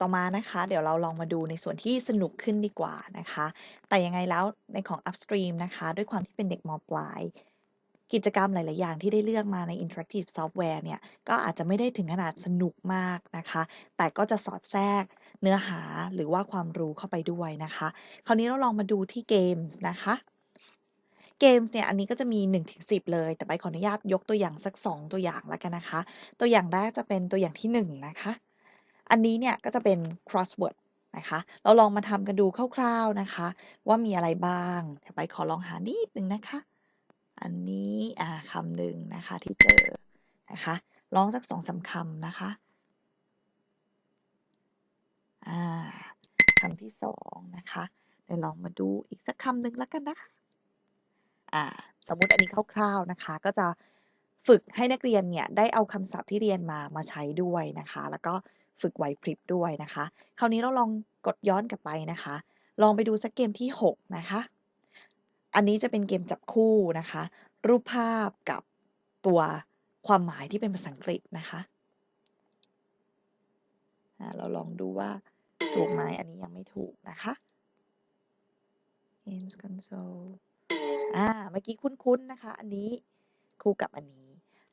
ต่อมานะคะ เดี๋ยวเราลองมาดูในส่วนที่สนุกขึ้นดีกว่านะคะ แต่ยังไงแล้วในของ upstream นะคะ ด้วยความที่เป็นเด็กมปลาย กิจกรรมหลาย ๆ อย่างที่ได้เลือกมาใน interactive software เนี่ย ก็อาจจะไม่ได้ถึงขนาดสนุกมากนะคะ แต่ก็จะสอดแทรกเนื้อหาหรือว่าความรู้เข้าไปด้วยนะคะ คราวนี้เราลองมาดูที่ games นะคะ games เนี่ยอันนี้ก็จะมี 1-10 เลย แต่ใบขออนุญาตยกตัวอย่างสัก 2 ตัวอย่างแล้วกันนะคะ ตัวอย่างแรกจะเป็นตัวอย่างที่ 1 นะคะ อันนี้เนี่ยก็จะเป็น crossword นะคะ เราลองมาทำกันดูคร่าวๆนะคะ ว่ามีอะไรบ้างเดี๋ยวใบขอลองหานิดนึงนะคะ อันนี้อ่าคำหนึ่งนะคะที่เจอนะคะลองสัก2-3คำนะคะอ่าคำที่2นะคะเดี๋ยวลองมาดูอีกสักคำหนึ่งแล้วกันนะคะอ่าสมมุติอันนี้คร่าวๆนะคะ ก็จะฝึกให้นักเรียนเนี่ยได้เอาคำศัพท์ที่เรียนมามาใช้ด้วยนะคะ แล้วก็ ฝึกไหวพริบด้วยนะคะ คราวนี้เราลองกดย้อนกลับไปนะคะ ลองไปดูสักเกมที่ 6 นะคะ อันนี้จะเป็นเกมจับคู่นะคะ รูปภาพกับตัวความหมายที่เป็นภาษาอังกฤษนะคะเราลองดูว่าถูกไหมอันนี้ยังไม่ถูกนะคะ Games Console อ่า เมื่อกี้คุ้นๆนะคะ อันนี้คู่กับอันนี้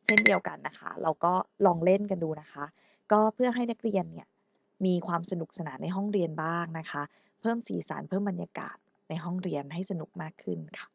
เช่นเดียวกันนะคะ เราก็ลองเล่นกันดูนะคะ ก็เพื่อให้นักเรียนเนี่ยมีความสนุกสนานในห้องเรียนบ้างนะคะ เพิ่มสีสันเพิ่มบรรยากาศในห้องเรียนให้สนุกมากขึ้นค่ะ